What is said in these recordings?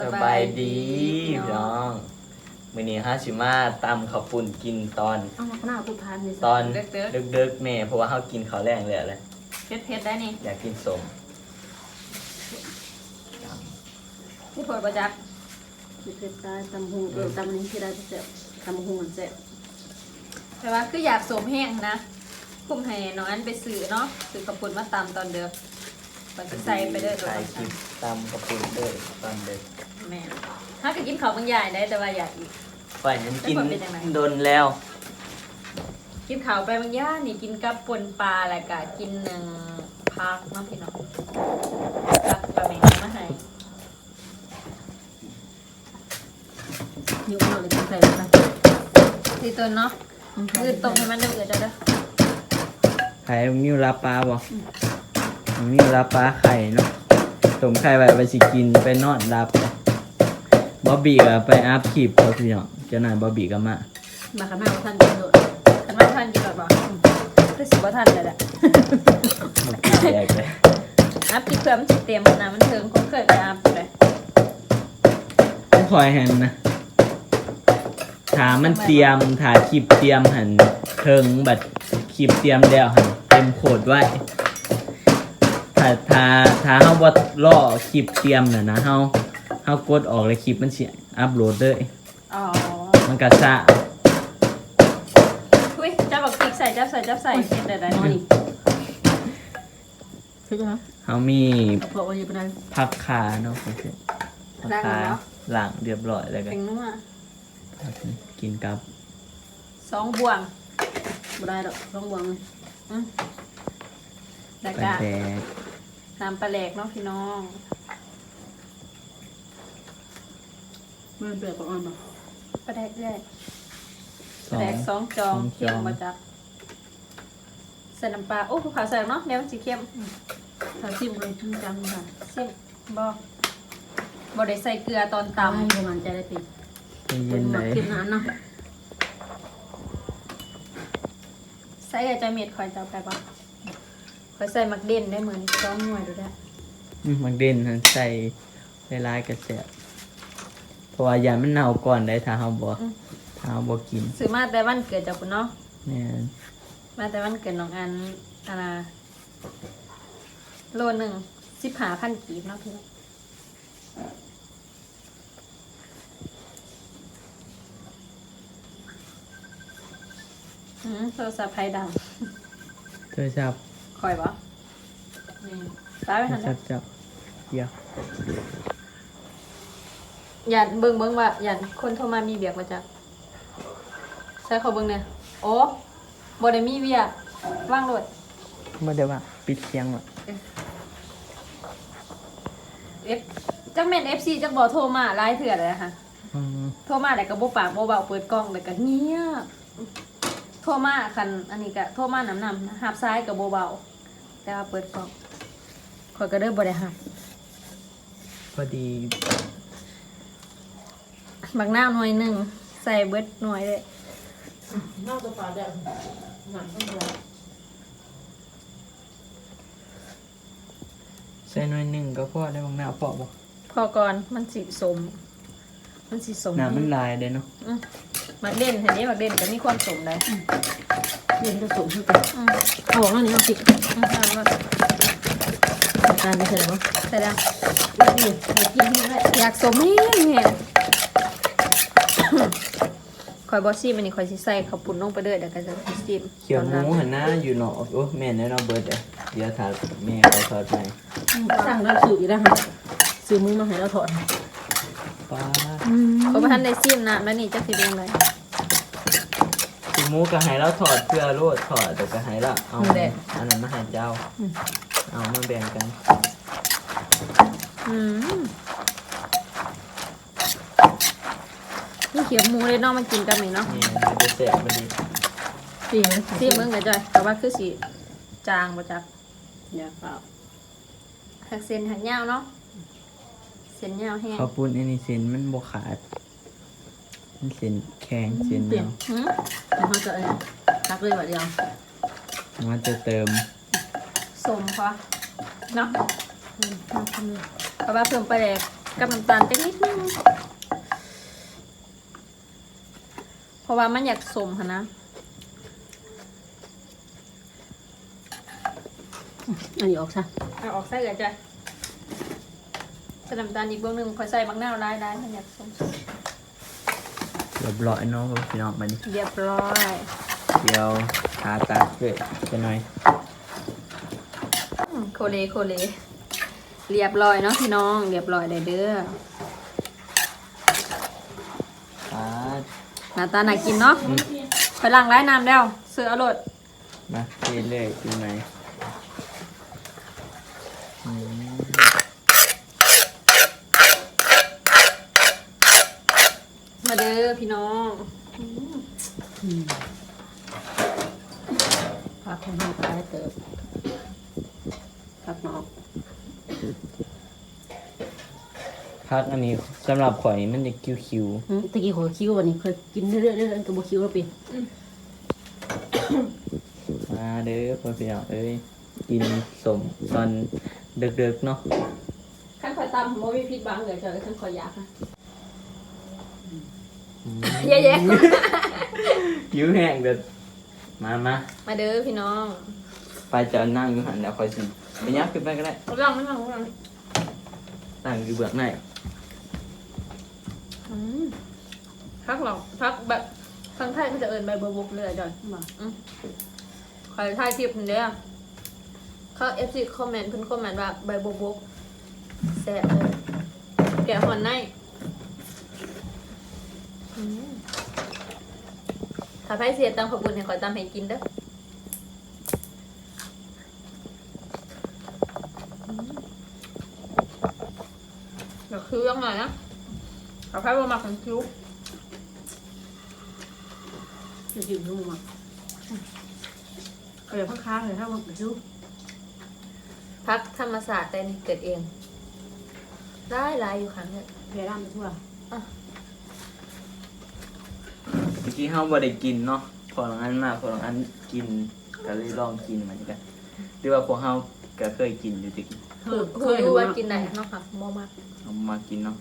สบายดีพี่น้องมื้อนี้ฮาชิมาตำข้าวปุ้นกินตอนเอามาหน้าตุทานเลยตอนเด็กดึกๆแม่เพราะว่าเฮากินข้าวแรงเลยแหละเผ็ดเผ็ดได้นี่อยากกินสมที่พดประจักษ์มีเพชรได้ตำหงเออตำนี้ที่ได้เจ็บตำหงมันเจ็บแต่ว่าคืออยากสวมแห้งนะคุ้มให้น้องอันไปซื้อเนาะซื้อกระปุนมาตำตอนเดิม ปันจะใส่ไปเด้อตัวถ่ายตำคลิปตำข้าวปุ้นเด้อตอนดึกแม่ถ้าก็กินข้าวบางอย่างได้แต่ว่าอยากอีก ฝ่ายนั้นกินแล้วมันเป็นยังไง โดนแล้ว กินข้าวไปบางอย่างนี่กินกับปนปลาแล้วก็กินหนึ่งพักเนาะพี่น้องพักปลาแมงมาให้ยุ่งมากเลยต้องใส่ไปตีตัวเนาะคือตรงให้มันเดือดๆเด้อไข่มิวลาปลาบ่ มิวลาปลาไข่เนาะต้มไข่ไว้ไปสิกินไปนอนรับบ๊อบบี้ก็ไปอัพคลิปเขาพี่น้องเจ้านายบ๊อบบี้ก็มามาข้างหน้าท่านกินโดดคันว่าท่านกินแบบบ่คือสิบ่ทันเลยแหละบ๊อบบี้แจกเลยอัพที่เพื่อมันสิเต็มนะมันถึงคนเคยไปอัพอยู่เลยต้องคอยหันนะถามมันเตรียมถ่ายคลิปเตรียมหันเทิงบัดคลิปเตรียมแล้วหันเต็มโคดไว้ ถ้าถ้าถ้าเฮาบ่ล่อคลิปเตรียมน่ะนะเฮาเฮากดออกเลยคลิปมันสิอัปโหลดเลยอ๋อมันก็ซะอุ้ยจับบักพริกใส่จับใส่จับใส่เห็นได้ได้นอนนี่อีกใช่ไหมเฮามีเอาพวกวันนี้ไปได้ผักขาเนาะโอเคผักขาล้างเรียบร้อยแล้วก็เป็นนัวกินกับสองบ่วงไม่ได้ดอกต้องวางเลยอืมแล้วป ลาก็แดกน้ำปลาแหลกเนาะพี่น้องไม่เปลือกอ่อนหรอกปลาแหลกเรื่อยปสลาอแหลงกสองจองสองจองเค็มมาจากใส่น้ำปลาโอ้ภูเขาใส่เนาะเดี๋ยวมันสีเข้มถ้าซิมเลยชุ่มจังค่ะซิมบ่บ่ได้ใส่เกลือตอนตามตำให้ประมาณใจได้ปีเย็เป็นนหเลมักยกินนานเนาะใส่กับจาเม็ดคอยจะเอาไปบ่ค อยใส่มักเด่นได้เหมือนสองหน่วยดูได้อืมมันเด่นมันใส่หลายๆกระแสบเพราะว่ายามันเน่าก่อนได้ถ้าเฮาบ่ถ้าเฮาบ่กินซื้อมาแต่วันเกิดจากคุณเนาะแม่นมาแต่วันเกิดน้องอันอันนะโลหนึ่งสิบหาพันกีบเนาะพี่น้องอืมโทรศัพท์ไพ่ดังเธอจับ คอยบ่นี่ตายไปเธทัอนจัจ้ะบจับเดี๋ยวอย่าเบิ่งเบิ่งว่าอย่าคนโทรมามีเบียกมาจ้ะใช่เขาเบิ่งเนี่ยโอ้บ่ได้มีเบียกว่างโหลดบ่ได้ว่าปิดเสียงว่ะเอฟจักแม่น FC จักบ่โทรมาหลายเถื่อเลยนะคะอืมโทรมาแต่ก็บ่ปากบ่เบาเปิดกล้องแต่ก็เงียบโทรมาคันอันนี้ก็โทรมาน้ำนำหับซ้ายกับบ่เบา แต่ว่าเปิดกล้องข่อยก็เด้อบ่ได้หับพอดีบักหน้าวหน่วยหนึงใส่เบิดหน่วยเลยนอกตัวปลาแดงหนังต้องรอใส่หน่อยหนึงก็พอได้บางหน้าพอบ่พอก่อนมันสิสม มันสิสมน้ำมันลายเด้เนาะอืมมักเด่นเห็นนี้มักเด่นก็มีความสมได้ เรียนผสมเท่ากันอืมเอาออกแล้วนี่เอาสิอืมเอาว่าการไม่ใช่หรอใส่แล้วนี่ให้กินที่ได้อยากสมนี่แม่ข่อยบ่ซีมันนี่ข่อยสิใส่ข้าวปุ้นลงไปเด้อเดี๋ยวก็จะซีมเขียวหมูหันหน้าอยู่เนาะโอ้แม่นแน่เนาะเบิดเด้อเดี๋ยวถ้าแม่เอาทอดให้สั่งแล้วสื่ออีกแล้วค่ะสื่อมือมาให้เราถอดป้าเขาบ่ทันได้ซีมน้ำแล้วนี่จักสิเป็นไร สิหมูก็ให้เราถอดเพื่อโลดถอดแต่ก็ให้ละเอาอันนั้นมาให้เจ้า เอามาแบ่งกันอืมนี่เขียวหมูเลยเนาะมันกินกันไหมเนาะนี่มันจะแสบมันดีจริงซีมึงกะจ้อยแต่ว่าคือสีจางบ่จักอย่าเปล่าหักเส้นหักยาวเนาะเส้นยาวแห้งข้าวปุ้นอันนี้เส้นมันบ่ขาด มันเส้นแข็งเส้นเปลี่ยนเนาะหืมแล้วเขาจะอะไรตักเลยแบบเดียวมันจะเติมสมพอเนาะทำทำเลยเพราะว่าเพิ่มไปแดกกับน้ำตาลไปนิดนึงเพราะว่ามันอยากสมค่ะนะอันนี้ออกซะเอาออกใส่เลยจ้ะใส่น้ำตาลอีกเบื้องหนึ่งคอยใส่บักนาวลายลายมันอยากสม เรียบร้อยเนาะพี่น้องมันเรียบร้อย เดี๋ยวทาตาด้วยจะหน่อยอืมโคเลโคเลเรียบร้อยเนาะพี่น้อง เรียบร้อยเลยเด้อทาหน้าตาน่ากินเนาะไปล้างร้ายน้ำแล้วเสืออรดมาเทเลยดูไหมอืม มาเด้อพี่น้อง ผักของเราก็ได้เติบผักหมอก พักอันนี้สำหรับข่อยนี่มันจะคิวอืมตะกี้ขอคิ้ววันนี้เคยกินเรื่อยๆเรื่อยๆกับบ่คิ้วแล้วปีๆมาเด้อพ่อพี่น้องเอ้ยกินสมตอนเด็กๆเนาะขั้นคอยตำโมมีพิษบังเดี๋ยวเจอขั้นคอยยากค่ะอืมเย้ยิ้วแห้งเด็ดมามาๆมาเด้อพี่น้องไปจะนั่งอยู่หันแล้วคอยสิไปยับขึ้นไปก็ได้ ลองไม่ลองไม่ลอง นั่งอยู่เบื้องในอืม พักหรอกพักแบบทางไทยเขาจะเอินใบเบอร์บุกเลยจอยมาใครถ่ายคลิปเนี้ยเขาเอฟซีคอมเมนต์เพิ่นคอมเมนต์ว่าใบเบอร์บุกแซ่บเลยแกะหอนในอืมถ้าไพ่เสียตังขอบคุณให้ขอยตามให้กินเด้ออืมเดี๋ยวคือยังไงนะ ถ้าไพ่บ่มาของคิ้วจะกินทุ่งมาเอาอย่างข้างๆเลยถ้าว่าคิ้วพักธรรมศาสตร์แต่นี่เกิดเอง ได้หลายอยู่ครั้งเนี่ยเพลร่ามไปทั่วเมื่อกี้เฮาบ่ได้กินเนาะพอหลังนั้นมาพอหลังนั้นกินก็เลยลองกินเหมือนกันหรือว่าพวกเฮาก็เคยกินอยู่ตะกี้เคยเคเคยยรู้ว่ากิกินนไหนเนาะค่ะมอมากเอามากินเนาะ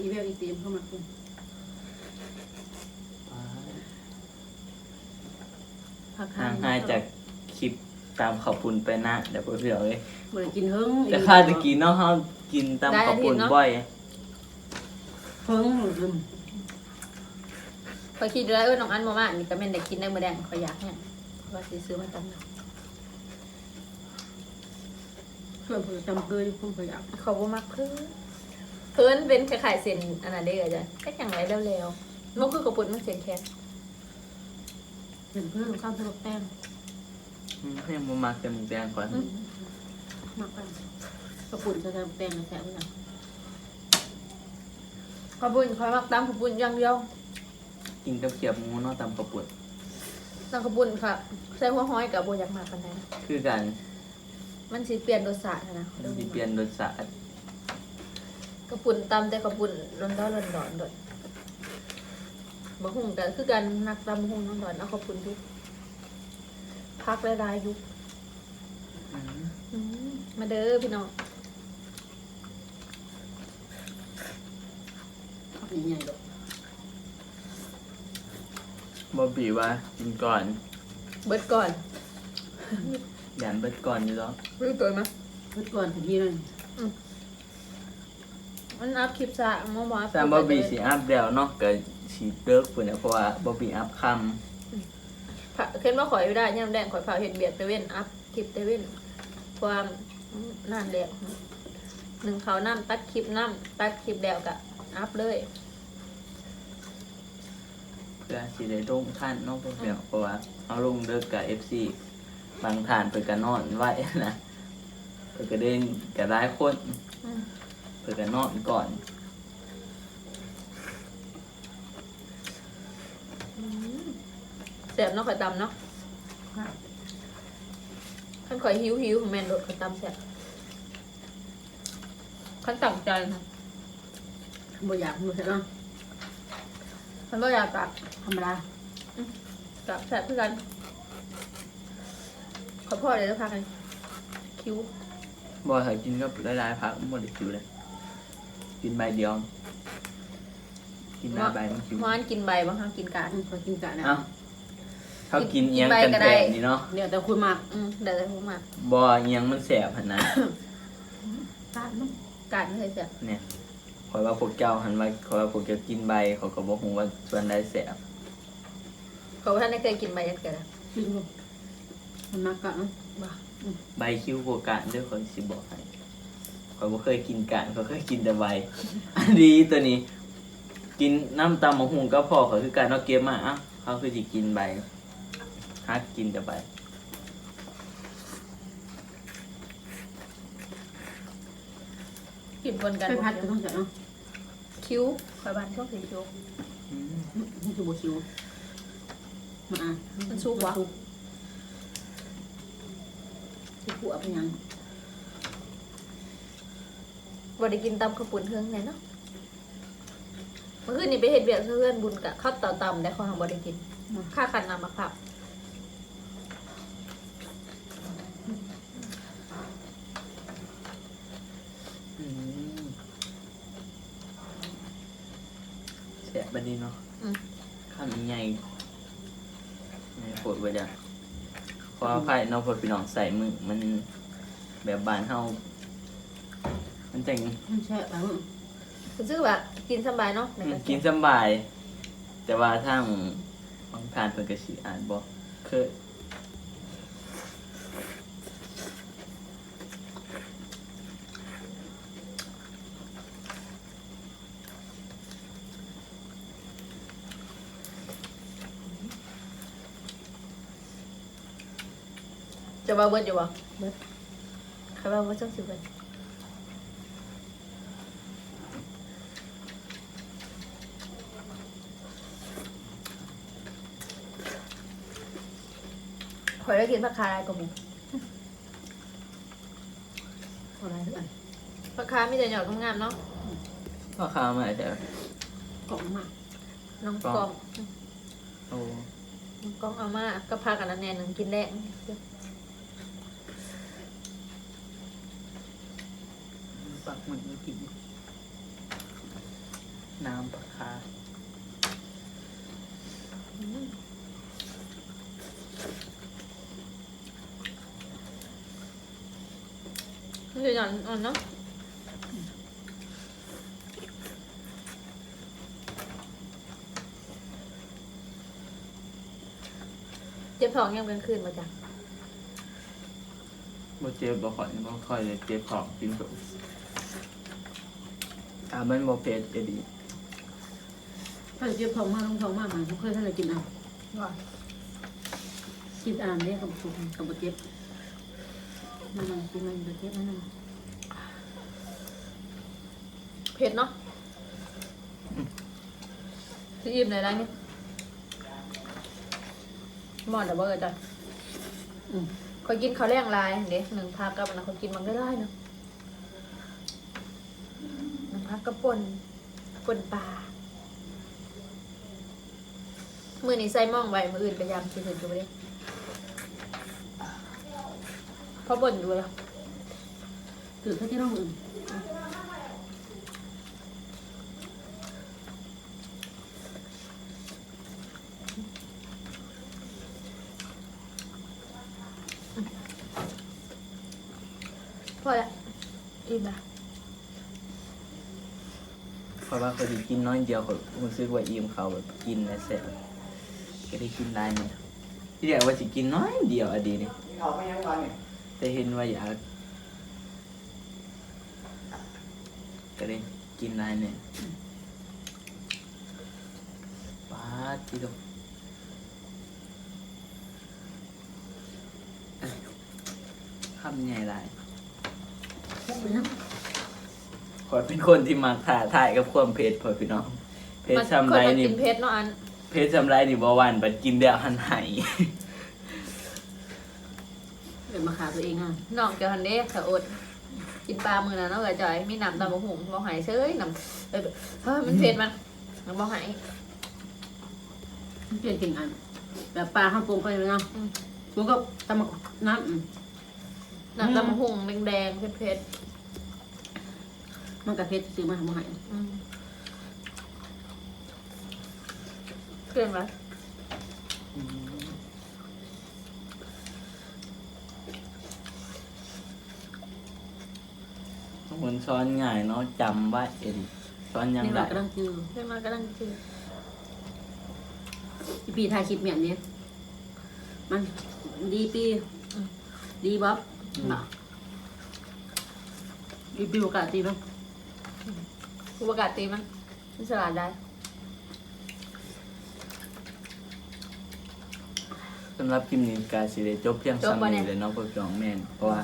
อีเวลอีเตีมเข้ามากินผักห่างหายจากคลิปตามขอบคุณไปนะเดี๋ยวเพื่อนๆเลยบ่ได้กินเฮิงแต่ข้าตะกี้เนาะเฮากินตามขอบคุณบ่อยเฮิงลืมพอคิดดูแล้วเออน้องอันมอมากนี่ก็แม่นได้กินได้มื้อแดงขอยอยากเนี่ยว่าสิซื้อมาตำนะส่วนเพิ่นจำเคยพุ่มพยายามเขาบ่มักเพิ่ นเพิ่นเป็นคล้ายๆเส้นอันนั้นได้ก็จ้ะแค่อย่างไรเร็วๆมันคือกระปุกมันเส้นแค่เป็นเพิ่มข้าวสลบแป้งอืมยังบ่มักแต่หมูแดงก่อนมากไปกระปุ่นจะทำแป้งแซ่บนะขอบคุญคอยมักตามขอบคุญอย่างเดียวกินกับเขียบหมูเนาะตามขอบคุณตามขอบคุญค่ะใส่หัวห้อยกับบ่อยากมากปานใดคือกัน มันสิเปลี่ยนรสชาตินะมันสิเปลี่ยนรสชาติ กระปุ่นตำแต่กระปุ่นร้อนๆร้อนๆโดดบะหุ่งกันคือกันนักตำบะหุ่งร้อนๆเอาขอบคุณทุกพักหลายๆยุคอืมอืมมาเด้อพี่น้องผักใหญ่ๆดอกบ่บีว่ากินก่อน เบิดก่อนหยันเบิดก่อนอยู่แล้วรู้ตัวมั้ยเพิ่นก่อนถึงที่นั่น มันอัพคลิปซะมอมอแต่บ่บีสิอัพแล้วเนาะก็สิเลิกพุ่นน่ะเพราะว่าบ่บีอัพค่ำผ่าเข็นว่าข่อยอยู่ได้ย่ำแดงข่อยผ่าเห็ดเบียดตะเว้นอัพคลิปตะเว้นความนานแล้วหนึ่งเขาน้ำตัดคลิปน้ำตัดคลิปแล้วกะอัพเลยเพื่อสิได้ลงท่านเนาะเพิ่นแล้วเพราะว่าเอาลงเลิกกับ FC บางท่านเพิ่นก็นอนไว้นะเพิ่นก็เดินก็หลายคนอืม เพิ่นก็นอนก่อนแสบเนาะข่อยตำเนาะขั้นข่อยหิวหิวของแมนโดดข่อยตำแสบขั้นตั้งใจนะบ่อยากบ่ใช่เนาะขั้นว่าอยากตักธรรมดากับแสบเพื่อกันขอพ่อเดี๋ยวจะพากันคิ้วบ่ถ้ากินก็หลายๆพักบ่ได้คิวเลย กินใบเดียว กินหลายใบมันคิวหวานกินใบบ้างคะกินกาดอืมขอกินกะนะเอ้าเขากินเอียงกินใบกันก็ได้แบบนี้เนาะเดี๋ยวแต่คุณมากอืมเดี๋ยวจะพูดมาบ่เอียงมันแสบหั่นนะกะมันกาดไม่เคยเสียเนี่ยขอยว่าพวกเจ้าหันมาขอยว่าพวกเจ้ากินใบเขาก็บ่ฮู้ว่าส่วนใดแสบเขาท่านได้เคยกินใบยัดเกิดอะกินบ่มันมากกะเนาะบ้าใบคิ้วโกกานเด้อขอยสิบอกให้ ขอยบ่เคยกินกานเขาเคยกินแต่ใบ อันนี้ตัวนี้ กินน้ำตำมะฮุงก็พอเขาคือการเอาเก็บมาอะเขาคือสิกินใบฮักกินแต่ใบกินบนกันไปพัดก็ต้องจะเนาะคิ้วคอยบานชอบสีคิ้วอืมมันคือบ่ชิวมาอะมันซุกวะสิผัวเป็นหยัง บ่ได้กินตำข้าวปุ้นเทืองไหนเนาะเมื่อคืนนี้ไปเห็ดเบียร์เพื่อนบุญกับข้าวเต่าตำได้เขาทำบ่ได้กินค่าขันน้ำมะพร้าวอืมแสบบัดนี้เนาะอืมข้าวมันใหญ่ใหญ่โผดไว้จ้ะขออภัยเนาะเพอพี่น้องใส่มือมันแบบบานเฮา มันจังมันแช่ไปมึงรู้สึกว่ากินสบายเนาะอืมกินสำบาย แต่ว่าทางบางทานเพิ่นก็สิอ่านบ่เคย嗯จะว่าเบิดอยู่บ่เบิดใครว่าเบิดจังสิเบิด อยได้กินผักคาอะไรก็มีอะไรทุกอันผักคามีแต่หยอดงามๆเนาะพ่อค้ามาแต่กล่องมากน้องกรอบกองโอ้น้องกองเอามาก็พากันอันแน่หนึ่งกินแดงปักหมึกมากิน น้ำปลาคา มันจะหย่อนอ่อนเนาะเจ็บท้องยังเป็นคืนมาจ้ะบ่เจ็บบ่ค่อยบ่ค่อยเลยเจ็บของกินสมอ่ามันบ่เผ็ดจะดีถ้าเจ็บท้องมากท้องท้องมากมันบ่เคยท่านได้กินเอาว่ากินอ่านได้กับสุกกับบ่เจ็บนั่นน่ะกินมันบ่เจ็บนั่นน่ะ เผ็ดเนาะที่อิ่มเลยได้นี่หมอนเดี๋ยวเบิร์จ้ะอืมเขากินเขาวแรงลายเด็กหนึ่งพักกับนะเขากินมันได้ได้เนาะหนึ่งพักกับปนปนปลามือนี้ใส่หม่องไว้มืออื่นพยายามกินถึงดูเลยเพราะบ่นอยู่แล้วตื่นเขาจะร้องอื่น พอละอิ่มละ เพราะกินน้อยเดียวเขารู้สึกว่าอิ่มเขาแบบกินแล้วแซ่บก็ได้กินได้เนี่ยที่แรกว่าสิกินน้อยเดียวอะดีนี่เขาไม่ยังวันเนี่ยแต่เห็นว่าอยากก็ได้กินได้เนี่ยปาดที่ตรงคำใหญ่ายแค่นี้นะ ขอยเป็นคนที่มักถ่าถ่ายกับความเผ็ดพอพี่น้องเผ็ดมันซ้ำคนไรมันนี่ กินเพชรเนาะอันเผ็ดซ้ำไรนี่บ่หวานบัดกินเดียวหันไหายเดี๋ยวมาขาตัวเองอะน้องเกี่ยวหันเด้ขาอด กินปลามือนะเนาะกระจอย มีน้ำตาบะหุงบ่หายเฉยน้ำเอ้ยเฮ้ยมันเผ็ดมันมันบ่หายเปลี่ยนเก่งอันแบบปลาข้าวปรุงก็เลยเนาะอืมปรุงก็ตำมะน้ำอืมน้ำตำหุ่งแดงๆเผ็ด มันกระเพชรซื้อมาทำอาหารๆอืมเกินไหมคนซ้อนง่ายเนาะจำไว้เอ็นซ้อนยังนี่ไงเรากำลังจือเกินมากำลังกินพี่ปีถ่ายคลิปแบบนี้มันดีปีดีบ๊อบดีปีโอกาสดีบ้าง อุปกาศตีมันมันฉลาดได้สำหรับคลิปนี้กาสิได้จบเพียงซ้ำนี้เลยเนาะพ่อพี่น้องแม่นเพราะว่า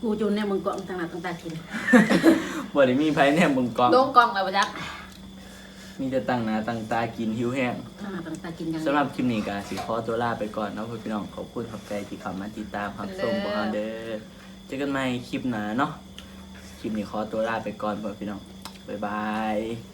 กูจุนเนี่ยมึงกล่องต่างหน้าต่างตากินบ่ได้มีไผแนมเบิ่งกล้องลงกล่องแล้วปะจ๊ะมีแต่ตั้งหน้าตั้งตากินหิวแห้งต่างหน้าต่างตากินยังสำหรับคลิปนี้ก็สิขอตัวลาไปก่อนเนาะพ่อพี่น้องขอบคุณขอบใจที่เข้ามาติดตามรับชมพวกเราเด้อเจอกันใหม่คลิปหน้าเนาะคลิปนี้ขอตัวลาไปก่อนพ่อพี่น้อง บ๊ายบาย